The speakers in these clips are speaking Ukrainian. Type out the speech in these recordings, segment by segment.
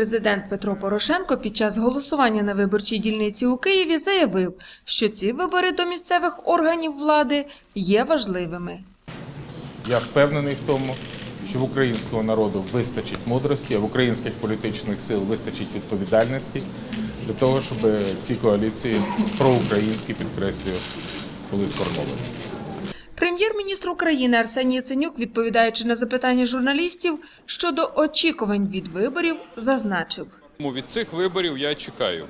Президент Петро Порошенко під час голосування на виборчій дільниці у Києві заявив, що ці вибори до місцевих органів влади є важливими. Я впевнений в тому, що в українського народу вистачить мудрості, а в українських політичних сил вистачить відповідальності для того, щоб ці коаліції проукраїнські, підкреслюю, були сформовані. Прем'єр-міністр України Арсеній Яценюк, відповідаючи на запитання журналістів щодо очікувань від виборів, зазначив. Від цих виборів я чекаю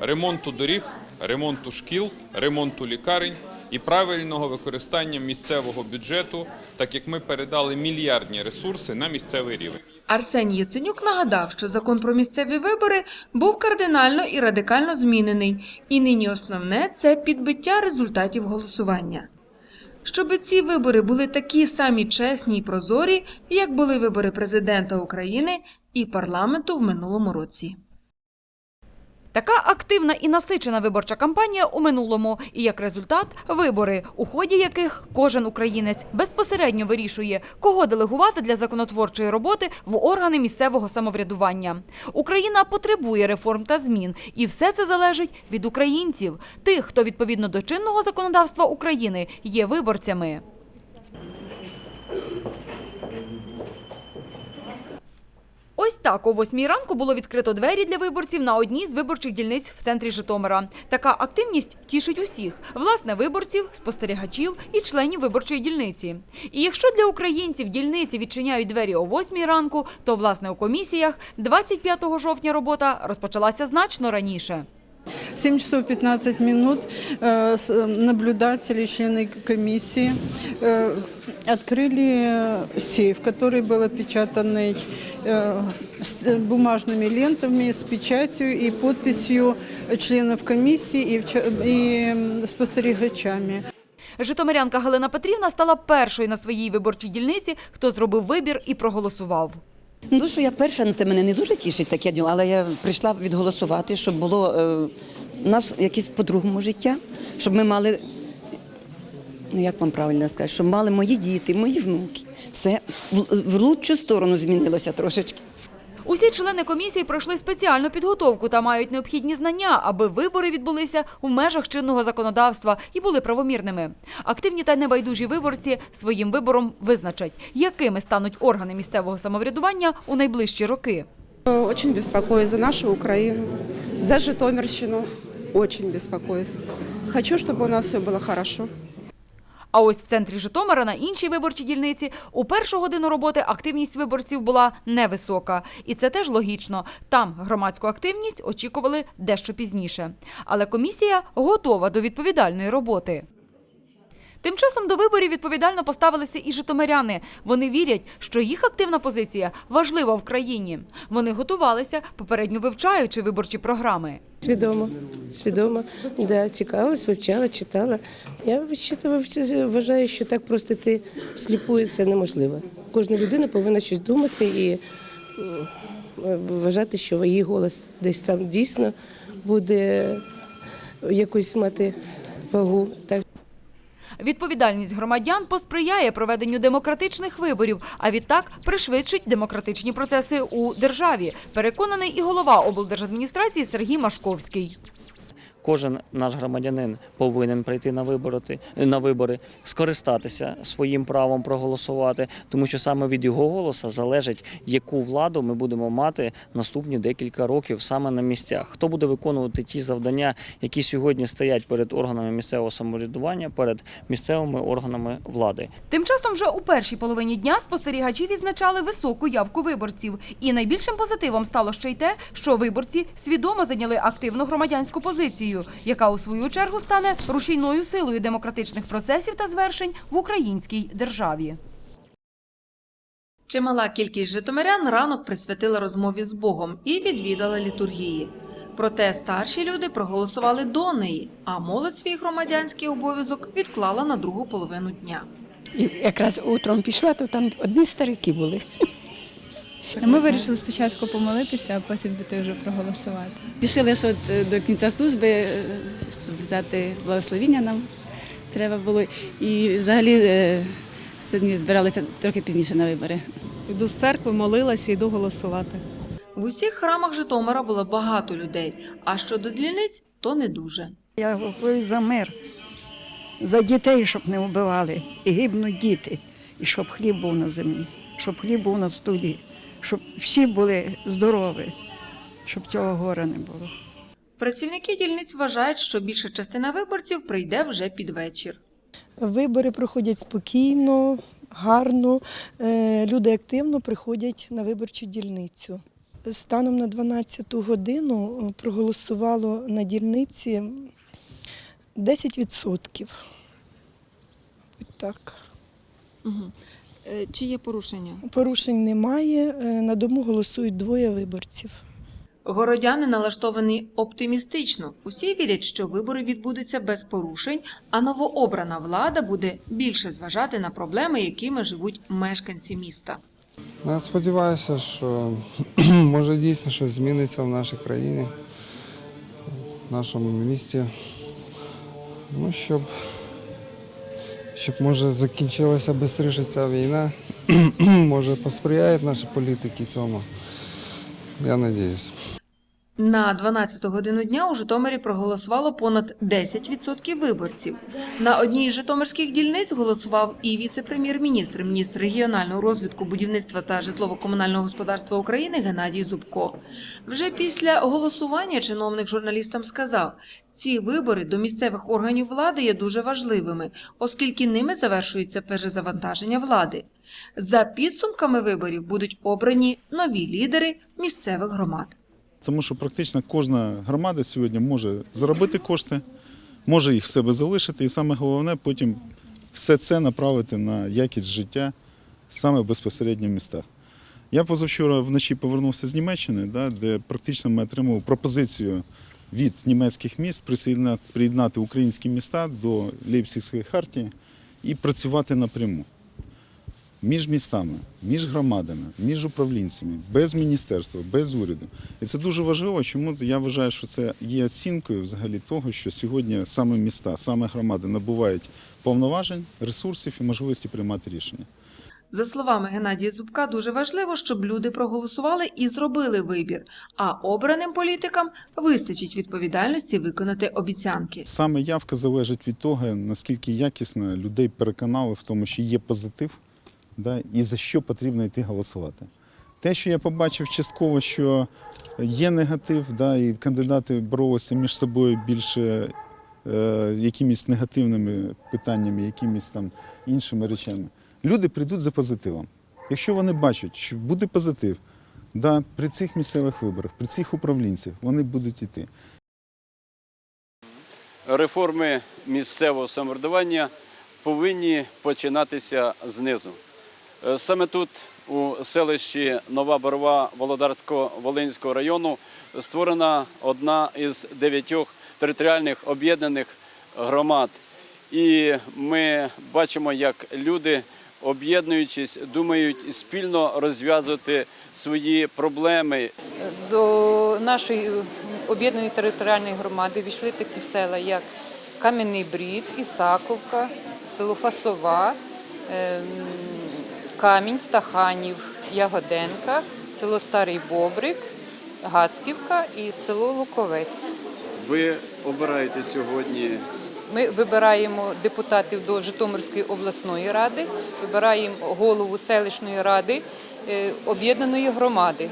ремонту доріг, ремонту шкіл, ремонту лікарень і правильного використання місцевого бюджету, так як ми передали мільярдні ресурси на місцевий рівень. Арсеній Яценюк нагадав, що закон про місцеві вибори був кардинально і радикально змінений, і нині основне це підбиття результатів голосування. Щоби ці вибори були такі самі чесні й прозорі, як були вибори президента України і парламенту в минулому році. Така активна і насичена виборча кампанія у минулому, і як результат вибори, у ході яких кожен українець безпосередньо вирішує, кого делегувати для законотворчої роботи в органи місцевого самоврядування. Україна потребує реформ та змін, і все це залежить від українців, тих, хто відповідно до чинного законодавства України є виборцями. Ось так о восьмій ранку було відкрито двері для виборців на одній з виборчих дільниць в центрі Житомира. Така активність тішить усіх власне виборців, спостерігачів і членів виборчої дільниці. І якщо для українців дільниці відчиняють двері о восьмій ранку, то власне у комісіях 25 жовтня робота розпочалася значно раніше. 7 часов 15 минут э, с- э, наблюдатели, члены комиссии э, открыли э, сейф, который был опечатанный э, с э, бумажными лентами, с печатью и подписью членов комиссии и, вча- и м, спостерігачами. Житомирянка Галина Петрівна стала першою на своїй виборчій дільниці, хто зробив вибір і проголосував. Ну, що я перша, це мене не дуже тішить таке діло, але я прийшла відголосувати, щоб було е, наш якесь по-другому життя, щоб ми мали, ну як вам правильно сказати, щоб мали мої діти, мої внуки. Все в, в лучшу сторону змінилося трошечки. Усі члени комісії пройшли спеціальну підготовку та мають необхідні знання, аби вибори відбулися у межах чинного законодавства і були правомірними. Активні та небайдужі виборці своїм вибором визначать, якими стануть органи місцевого самоврядування у найближчі роки. Очень беспокоюсь за нашу Украину, за Житомирщину. Очень беспокоюсь. Хочу, чтобы у нас все было хорошо. А ось в центрі Житомира на іншій виборчій дільниці у першу годину роботи активність виборців була невисока. І це теж логічно. Там громадську активність очікували дещо пізніше. Але комісія готова до відповідальної роботи. Тим часом до виборів відповідально поставилися і житомиряни. Вони вірять, що їх активна позиція важлива в країні. Вони готувалися, попередньо вивчаючи виборчі програми. Свідомо, свідомо, да, цікавилась, вивчала, читала. Я вважаю, що так просто ти всліпую це неможливо. Кожна людина повинна щось думати і вважати, що її голос десь там дійсно буде якусь мати вагу. Відповідальність громадян посприяє проведенню демократичних виборів, а відтак пришвидшить демократичні процеси у державі. Переконаний і голова облдержадміністрації Сергій Машковський. Кожен наш громадянин повинен прийти на вибори, на вибори, скористатися своїм правом проголосувати, тому що саме від його голоса залежить, яку владу ми будемо мати наступні декілька років саме на місцях. Хто буде виконувати ті завдання, які сьогодні стоять перед органами місцевого самоврядування, перед місцевими органами влади. Тим часом вже у першій половині дня спостерігачі відзначали високу явку виборців. І найбільшим позитивом стало ще й те, що виборці свідомо зайняли активну громадянську позицію, яка у свою чергу стане рушійною силою демократичних процесів та звершень в українській державі. Чимала кількість житомирян ранок присвятила розмові з Богом і відвідала літургії. Проте старші люди проголосували до неї, а молодь свій громадянський обов'язок відклала на другу половину дня. І якраз утром пішла, то там одні старики були. Ми вирішили спочатку помолитися, а потім піти вже проголосувати. Пішли що е, до кінця служби, е, щоб взяти благословіння нам треба було. І взагалі е, сьогодні збиралися трохи пізніше на вибори. Йду з церкви, молилася, йду голосувати. В усіх храмах Житомира було багато людей, а щодо дільниць, то не дуже. Я говорю за мир, за дітей, щоб не вбивали, і гибнуть діти, і щоб хліб був на землі, щоб хліб був на столі, щоб всі були здорові, щоб цього гора не було. Працівники дільниць вважають, що більша частина виборців прийде вже під вечір. Вибори проходять спокійно, гарно. Е, Люди активно приходять на виборчу дільницю. Станом на 12 годину е, проголосувало на дільниці 10%. Ось Так. Чи є порушення? Порушень немає. Е, На дому голосують двоє виборців. Городяни налаштовані оптимістично. Усі вірять, що вибори відбудуться без порушень, а новообрана влада буде більше зважати на проблеми, якими живуть мешканці міста. Ну, Я сподіваюся, що може дійсно щось зміниться в нашій країні, в нашому місті. Ну, щоб, щоб може закінчилася швидше ця війна. може посприяють наші політики цьому. Я сподіваюся. На 12 годину дня у Житомирі проголосувало понад 10% виборців. На одній з житомирських дільниць голосував і віце-прем'єр-міністр, міністр регіонального розвитку, будівництва та житлово-комунального господарства України Геннадій Зубко. Вже після голосування чиновник журналістам сказав, ці вибори до місцевих органів влади є дуже важливими, оскільки ними завершується перезавантаження влади. За підсумками виборів будуть обрані нові лідери місцевих громад. Тому що практично кожна громада сьогодні може заробити кошти, може їх в себе залишити, і саме головне потім все це направити на якість життя саме в містах. Я позавчора вночі повернувся з Німеччини, де практично ми отримали пропозицію від німецьких міст приєднати українські міста до Лейпцигської хартії і працювати напряму між містами, між громадами, між управлінцями, без міністерства, без уряду. І це дуже важливо. Чому я вважаю, що це є оцінкою взагалі того, що сьогодні саме міста, саме громади набувають повноважень, ресурсів і можливості приймати рішення. За словами Геннадія Зубка, дуже важливо, щоб люди проголосували і зробили вибір, а обраним політикам вистачить відповідальності виконати обіцянки. Саме явка залежить від того, наскільки якісно людей переконали в тому, що є позитив, да, і за що потрібно йти голосувати. Те, що я побачив частково, що є негатив, да, і кандидати боролися між собою більше е, якимись негативними питаннями, якимись там іншими речами. Люди прийдуть за позитивом. Якщо вони бачать, що буде позитив, да, при цих місцевих виборах, при цих управлінцях, вони будуть йти. реформи місцевого самоврядування повинні починатися знизу. Е, Саме тут, у селищі Нова Борова Володарсько-Волинського району, створена одна із дев'ятьох територіальних об'єднаних громад. І ми бачимо, як люди, об'єднуючись, думають спільно розв'язувати свої проблеми. До нашої об'єднаної територіальної громади війшли такі села, як Кам'яний Брід, Ісаковка, село Фасова, ем, Камінь, Стаханів, Ягоденка, село Старий Бобрик, Гацьківка і село Луковець. Ви обираєте сьогодні Ми вибираємо депутатів до Житомирської обласної ради, вибираємо голову селищної ради е, об'єднаної громади.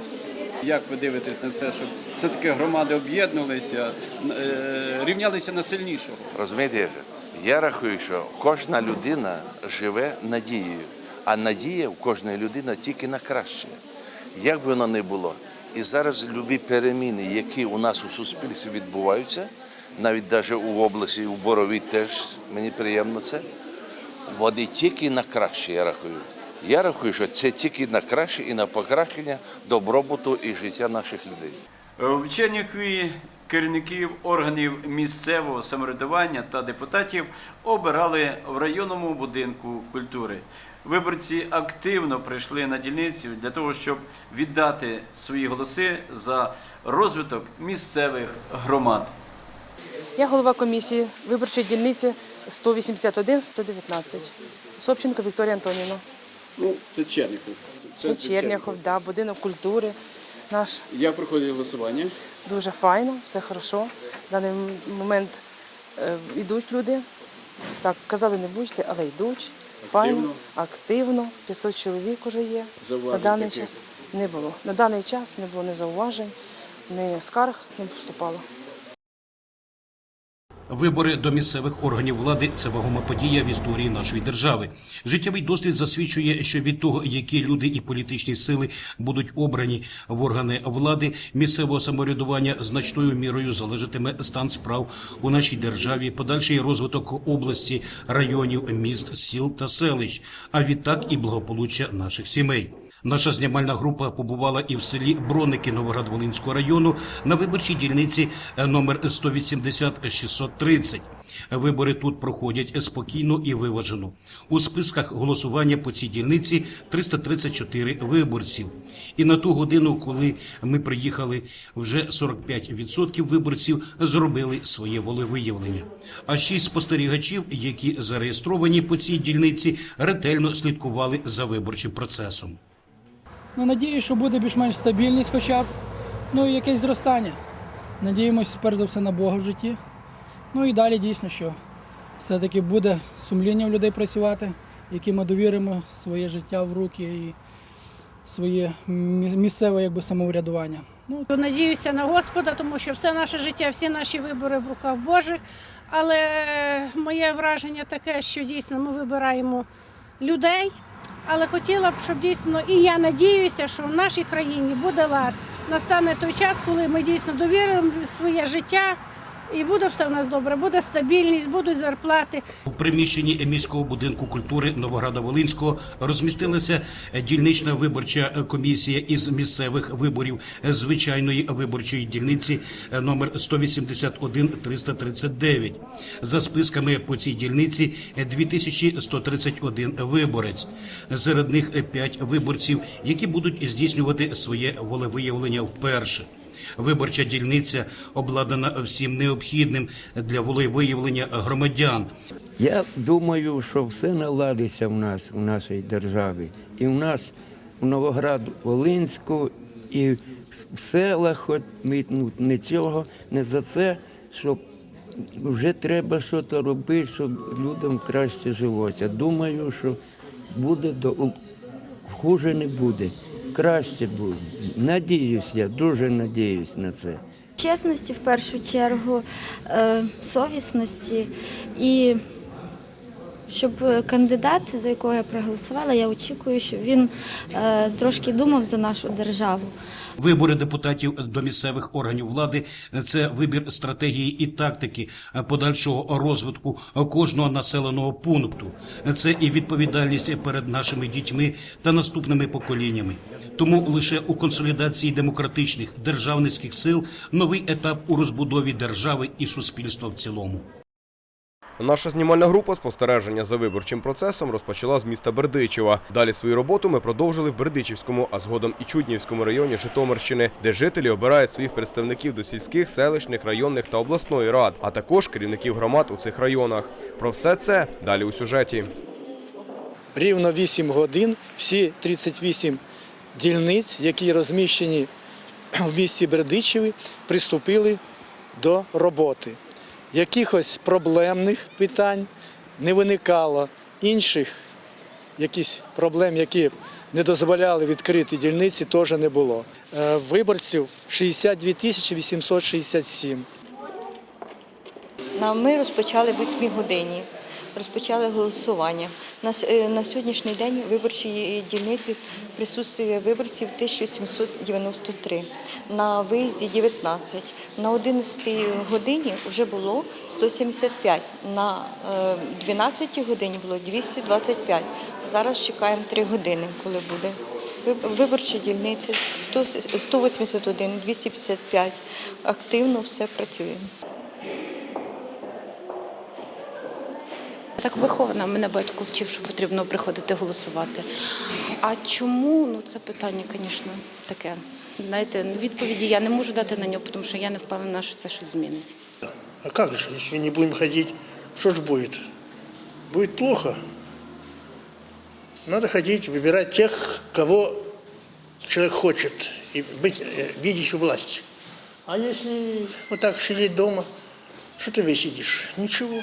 Як ви дивитесь на це, щоб все-таки громади об'єднувалися, е, рівнялися на сильнішого? Розумієте, я рахую, що кожна людина живе надією, а надія в кожної людини тільки на краще. Як би воно не було. І зараз любі переміни, які у нас у суспільстві відбуваються, навіть навіть у області, у Борові теж мені приємно це, вони тільки на краще, я рахую. Я рахую, що це тільки на краще і на покращення добробуту і життя наших людей. В Чернігові керівників органів місцевого самоврядування та депутатів обирали в районному будинку культури. Виборці активно прийшли на дільницю для того, щоб віддати свої голоси за розвиток місцевих громад. Я голова комісії виборчої дільниці 181-119. Собченко Вікторія Антонівна. Ну, це Чернігов. Це Черняхов, да, будинок культури. наш. Як проходить голосування? Дуже файно, все хорошо. В даний момент е, йдуть люди. Так, казали, не будьте, але йдуть. Файно, Активно? активно. 500 чоловік вже є. На даний яких? час не було. На даний час не було ні зауважень, ні скарг не поступало. Вибори до місцевих органів влади це вагома подія в історії нашої держави. Життєвий досвід засвідчує, що від того, які люди і політичні сили будуть обрані в органи влади, місцевого самоврядування значною мірою залежатиме стан справ у нашій державі, подальший розвиток області, районів, міст, сіл та селищ, а відтак і благополуччя наших сімей. Наша знімальна група побувала і в селі Броники Новоград-Волинського району на виборчій дільниці номер 180 600 30. Вибори тут проходять спокійно і виважено. У списках голосування по цій дільниці 334 виборців. І на ту годину, коли ми приїхали, вже 45% виборців зробили своє волевиявлення. А шість спостерігачів, які зареєстровані по цій дільниці, ретельно слідкували за виборчим процесом. Ну, Надію, що буде більш-менш стабільність, хоча б ну і якесь зростання. Надіємося перш за все на Бога в житті. Ну і далі дійсно, що все-таки буде сумління в людей працювати, яким ми довіримо своє життя в руки і своє місцеве якби, самоврядування. Ну, Надіюся на Господа, тому що все наше життя, всі наші вибори в руках Божих. Але е, моє враження таке, що дійсно ми вибираємо людей. Але хотіла б, щоб дійсно, і я надіюся, що в нашій країні буде лад. Настане той час, коли ми дійсно довіримо своє життя, і буде все в нас добре, буде стабільність, будуть зарплати. У приміщенні міського будинку культури Новограда Волинського розмістилася дільнична виборча комісія із місцевих виборів звичайної виборчої дільниці номер 181-339. За списками по цій дільниці 2131 виборець. Серед них 5 виборців, які будуть здійснювати своє волевиявлення вперше. Виборча дільниця обладнана всім необхідним для волевиявлення громадян. Я думаю, що все наладиться в нас, у нашій державі. І в нас в Новоград-Волинську, і в селах, хоч ну, не цього, не за це, щоб вже треба щось робити, щоб людям краще жилося. Думаю, що буде до хуже не буде, краще буде. Надіюсь, я дуже надіюсь на це. Чесності в першу чергу, е, совісності і щоб кандидат, за якого я проголосувала, я очікую, що він е, трошки думав за нашу державу. Вибори депутатів до місцевих органів влади це вибір стратегії і тактики подальшого розвитку кожного населеного пункту. Це і відповідальність перед нашими дітьми та наступними поколіннями. Тому лише у консолідації демократичних державницьких сил новий етап у розбудові держави і суспільства в цілому. Наша знімальна група спостереження за виборчим процесом розпочала з міста Бердичева. Далі свою роботу ми продовжили в Бердичівському, а згодом і Чуднівському районі Житомирщини, де жителі обирають своїх представників до сільських, селищних, районних та обласної рад, а також керівників громад у цих районах. Про все це далі у сюжеті. рівно 8 годин всі 38 дільниць, які розміщені в місті Бердичеві, приступили до роботи. Якихось проблемних питань не виникало, інших якісь проблем, які не дозволяли відкрити дільниці, теж не було. Е, Виборців 62 тисячі 867. На- Ми розпочали в 8 годині, розпочали голосування. На, е, сьогоднішній день виборчій дільниці присутствує виборців 1793, на виїзді 19. На 11 годині вже було 175, на е, 12 годині було 225. Зараз чекаємо 3 години, коли буде. Виб- Виборча дільниця 181, 255. Активно все працює. Так вихована, мене батько вчив, що потрібно приходити голосувати. А чому? Ну це питання, звісно, таке. Знаєте, відповіді я не можу дати на нього, тому що я не впевнена, що це щось змінить. А как же, если не будем ходить, что ж будет? Будет плохо. Надо ходить, выбирать тех, кого человек хочет. и быть э, видящей власть. А если вот так сидеть дома, что ты весь сидишь? Ничего.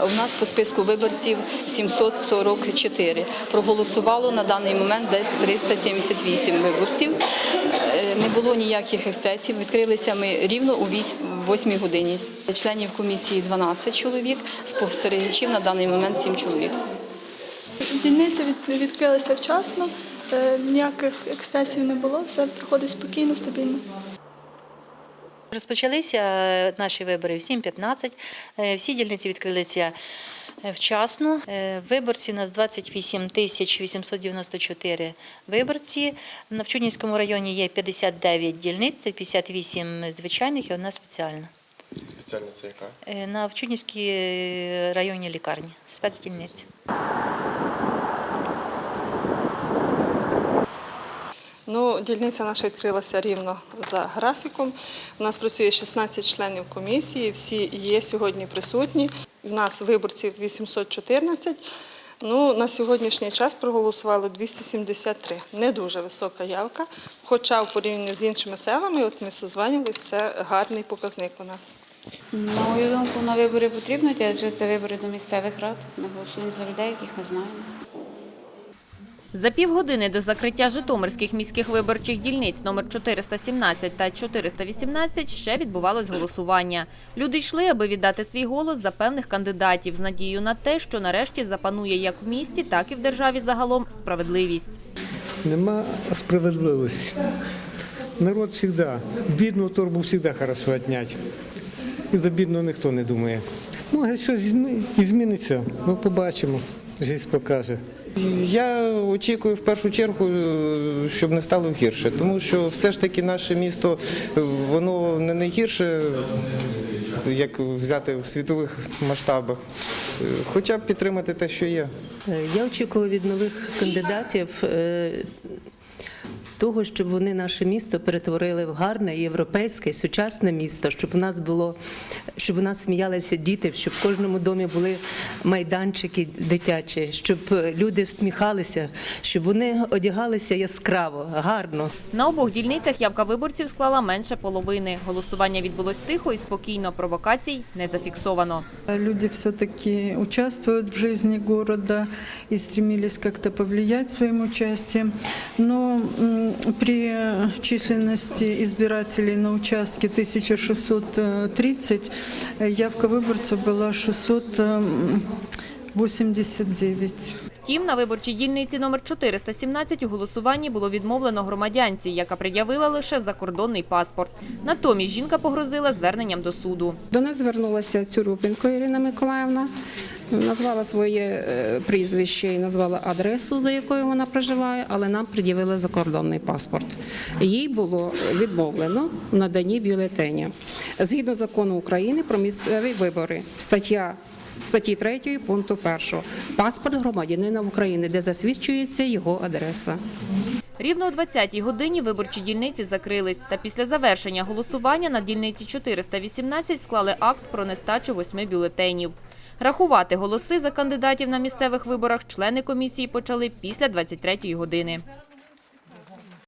У нас по списку виборців 744. Проголосувало на даний момент десь 378 виборців. Е, Не було ніяких ексцесів. Відкрилися ми рівно у 8 годині. Членів комісії 12 чоловік, спостерігачів на даний момент 7 чоловік. Дільниця від- відкрилася вчасно, е, ніяких ексцесів не було, все проходить спокійно, стабільно. Розпочалися е, наші вибори в 7.15. Е, Всі дільниці відкрилися е, вчасно. Виборці у нас 28 тисяч 894 виборці. На Вчуднівському районі є 59 дільниць, це 58 звичайних і одна спеціальна. Спеціально це яка? На Вчуднівській районній лікарні, спецдільниці. Ну, дільниця наша відкрилася рівно за графіком. У нас працює 16 членів комісії, всі є сьогодні присутні. У нас виборців 814. Ну, на сьогоднішній час проголосувало 273. Не дуже висока явка. Хоча в порівнянні з іншими селами, от ми созванювалися, це гарний показник у нас. На мою думку, на вибори потрібно адже це вибори до місцевих рад. Ми голосуємо за людей, яких ми знаємо. За півгодини до закриття Житомирських міських виборчих дільниць номер 417 та 418 ще відбувалось голосування. Люди йшли, аби віддати свій голос за певних кандидатів з надією на те, що нарешті запанує як в місті, так і в державі загалом справедливість. Нема справедливості. Народ завжди, бідну торбу завжди хорошо відняти. І за бідного ніхто не думає. Може, щось і зміниться, ми побачимо, життя покаже. Я очікую в першу чергу, е, щоб не стало гірше, тому що все ж таки наше місто е, воно не найгірше, як взяти в світових масштабах. Е, Хоча б підтримати те, що є. Я очікую від нових кандидатів того, щоб вони наше місто перетворили в гарне європейське, сучасне місто, щоб у нас було, щоб у нас сміялися діти, щоб в кожному домі були майданчики дитячі, щоб люди сміхалися, щоб вони одягалися яскраво, гарно. На обох дільницях явка виборців склала менше половини. Голосування відбулось тихо і спокійно. Провокацій не зафіксовано. Люди все-таки участвуют в жизни города и стремились как-то повлиять своим участием. Но м, при численности избирателей на участке 1630 э, явка выборцев была 689. Втім, на виборчій дільниці номер 417 у голосуванні було відмовлено громадянці, яка пред'явила лише закордонний паспорт. Натомість жінка погрозила зверненням до суду. До нас звернулася Цюрюпенко Ірина Миколаївна, назвала своє е, прізвище і назвала адресу, за якою вона проживає, але нам пред'явили закордонний паспорт. Їй було відмовлено в наданні бюлетеня. Згідно закону України про місцеві вибори, стаття статті 3 пункту 1. Паспорт громадянина України, де засвідчується його адреса. Рівно о 20-й годині виборчі дільниці закрились. Та після завершення голосування на дільниці 418 склали акт про нестачу восьми бюлетенів. Рахувати голоси за кандидатів на місцевих виборах члени комісії почали після 23-ї години.